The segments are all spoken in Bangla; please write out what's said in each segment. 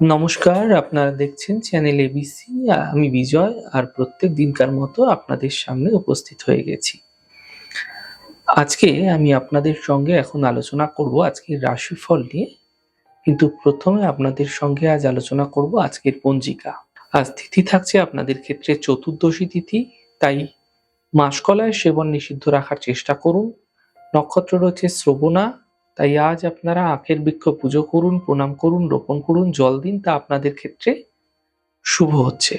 নমস্কার, আপনারা দেখছেন চ্যানেল এবিসি আমি বিজয়, আর প্রত্যেক দিনকার মতো আপনাদের সামনে উপস্থিত হয়ে গেছি। আজকে আমি আপনাদের সঙ্গে এখন আলোচনা করব আজকের রাশিফল নিয়ে। কিন্তু প্রথমে আপনাদের সঙ্গে আজ আলোচনা করব আজকের পঞ্জিকা। আজ তিথি থাকছে আপনাদের ক্ষেত্রে চতুর্দশী তিথি, তাই মাসকলায় সেবন নিষিদ্ধ রাখার চেষ্টা করুন। নক্ষত্র রয়েছে শ্রবণা তাই আজ আপনারা আখের বৃক্ষ পুজো করুন, প্রণাম করুন, রোপণ করুন, জল দিন, তা আপনাদের ক্ষেত্রে শুভ হচ্ছে।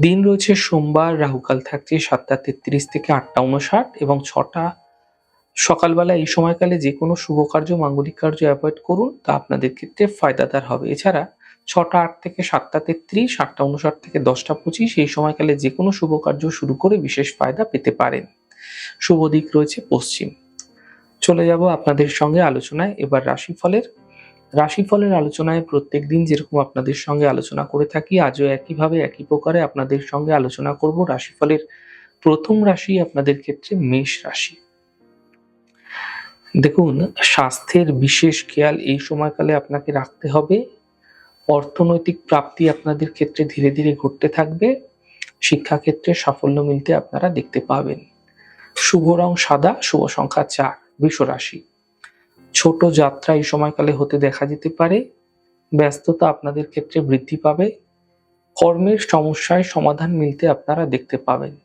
দিন রয়েছে সোমবার, রাহুকাল থাকছে সাতটা তেত্রিশ থেকে আটটা উনষাট এবং ছটা সকালবেলা এই সময়কালে যে কোনো শুভ কার্য, মাঙ্গলিক কার্য অ্যাভয়েড করুন, তা আপনাদের ক্ষেত্রে ফায়দাদার হবে। এছাড়া ছটা আট থেকে সাতটা তেত্রিশ, আটটা উনষাট থেকে দশটা পঁচিশ এই সময়কালে যে কোনো শুভ কার্য শুরু করে বিশেষ ফায়দা পেতে পারেন। শুভ দিক রয়েছে পশ্চিম। চলে যাব আপনাদের সঙ্গে আলোচনায়। এবার রাশিফলের রাশিফলের আলোচনায় প্রত্যেক দিন যেরকম আপনাদের সঙ্গে আলোচনা করে থাকি, আজও একইভাবে একই প্রকারে আপনাদের সঙ্গে আলোচনা করব রাশিফলের প্রথম রাশি আপনাদের ক্ষেত্রে মেষ রাশি। দেখুন, স্বাস্থ্যের বিশেষ খেয়াল এই সময়কালে আপনাকে রাখতে হবে। অর্থনৈতিক প্রাপ্তি আপনাদের ক্ষেত্রে ধীরে ধীরে ঘটতে থাকবে। শিক্ষাক্ষেত্রে সাফল্য মিলতে আপনারা দেখতে পাবেন। শুভ রং সাদা, শুভ সংখ্যা চার। রাশি ছোট যাত্রা এই সময়কালে হতে দেখা যেতে পারে। ব্যস্ততা আপনাদের ক্ষেত্রে বৃদ্ধি পাবে। কর্মের সমস্যায় সমাধান মিলতে আপনারা দেখতে পাবেন।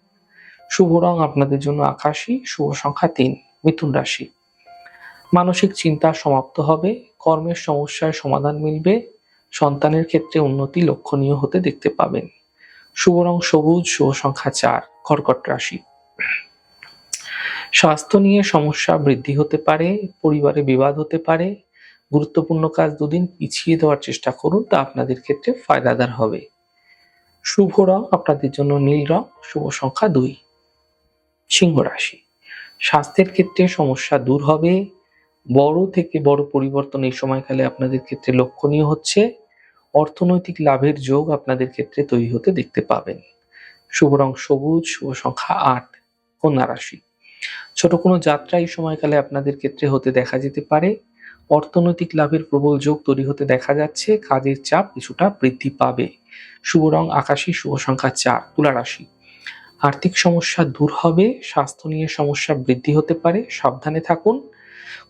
শুভ রং আপনাদের জন্য আকাশী, শুভ সংখ্যা তিন, মিথুন রাশি। মানসিক চিন্তা সমাপ্ত হবে, কর্মের সমস্যায় সমাধান মিলবে, সন্তানের ক্ষেত্রে উন্নতি লক্ষণীয় হতে দেখতে পাবেন। শুভ রং সবুজ, শুভ সংখ্যা চার, কর্কট রাশি। স্বাস্থ্য নিয়ে সমস্যা বৃদ্ধি হতে পারে, পরিবারে বিবাদ হতে পারে, গুরুত্বপূর্ণ কাজ দুদিন পিছিয়ে দেওয়ার চেষ্টা করুন, তা আপনাদের ক্ষেত্রে ফায়দাদার হবে। শুভ রং আপনাদের জন্য নীল রং, শুভ সংখ্যা দুই। সিংহ রাশি। স্বাস্থ্যের ক্ষেত্রে সমস্যা দূর হবে, বড় থেকে বড় পরিবর্তন এই সময়কালে আপনাদের ক্ষেত্রে লক্ষণীয় হচ্ছে, অর্থনৈতিক লাভের যোগ আপনাদের ক্ষেত্রে তৈরি হতে দেখতে পাবেন। শুভ রং সবুজ, শুভ সংখ্যা আট। কন্যা রাশি। ছোট কোনো যাত্রা এই সময়কালে আপনাদের ক্ষেত্রে হতে দেখা যেতে পারে। অর্থনৈতিক লাভের প্রবল যোগ তৈরি হতে দেখা যাচ্ছে। কাজের চাপ কিছুটা বৃদ্ধি পাবে। শুভ রং, আকাশী শুভ সংখ্যা চার, তুলা রাশি। আর্থিক সমস্যা দূর হবে। স্বাস্থ্য নিয়ে সমস্যা বৃদ্ধি হতে পারে। সাবধানে থাকুন।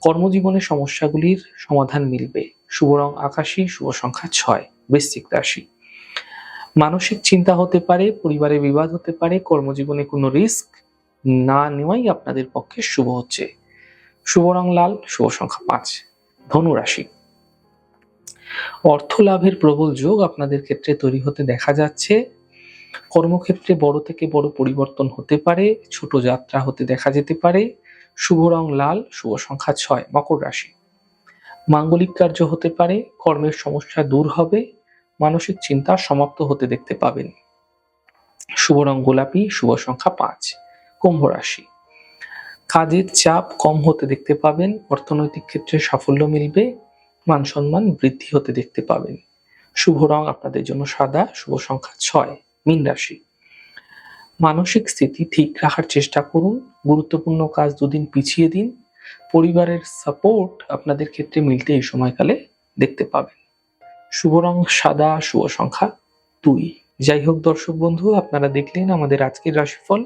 কর্মজীবনে সমস্যাগুলির সমাধান মিলবে। শুভ রং, আকাশী শুভ সংখ্যা ছয়, বৃশ্চিক রাশি। মানসিক চিন্তা হতে পারে, পরিবারে বিবাদ হতে পারে, কর্মজীবনে কোনো রিস্ক না নেওয়াই আপনাদের পক্ষে শুভ হচ্ছে। শুভ রং লাল, শুভ সংখ্যা পাঁচ। ধনু রাশি। অর্থ লাভের প্রবল যোগ আপনাদের ক্ষেত্রে তৈরি হতে দেখা যাচ্ছে। কর্মক্ষেত্রে বড় থেকে বড় পরিবর্তন হতে পারে, ছোট যাত্রা হতে দেখা যেতে পারে। শুভ রং লাল, শুভ সংখ্যা ছয়, মকর রাশি। মাঙ্গলিক কার্য হতে পারে, কর্মের সমস্যা দূর হবে, মানসিক চিন্তা সমাপ্ত হতে দেখতে পাবেন। শুভ রং গোলাপি, শুভ সংখ্যা পাঁচ। কুম্ভ রাশি। কাজের চাপ কম হতে দেখতে পাবেন, অর্থনৈতিক ক্ষেত্রে সাফল্য মিলবে, মান সম্মান বৃদ্ধি হতে দেখতে পাবেন। শুভ রং আপনাদের জন্য সাদা, শুভ সংখ্যা ছয়, মীন রাশি। মানসিক স্থিতি ঠিক রাখার চেষ্টা করুন, গুরুত্বপূর্ণ কাজ দুদিন পিছিয়ে দিন, পরিবারের সাপোর্ট আপনাদের ক্ষেত্রে মিলতে এই সময়কালে দেখতে পাবেন। শুভ রং সাদা, শুভ সংখ্যা দুই। যাই হোক দর্শক বন্ধু, আপনারা দেখলেন আমাদের আজকের রাশিফল।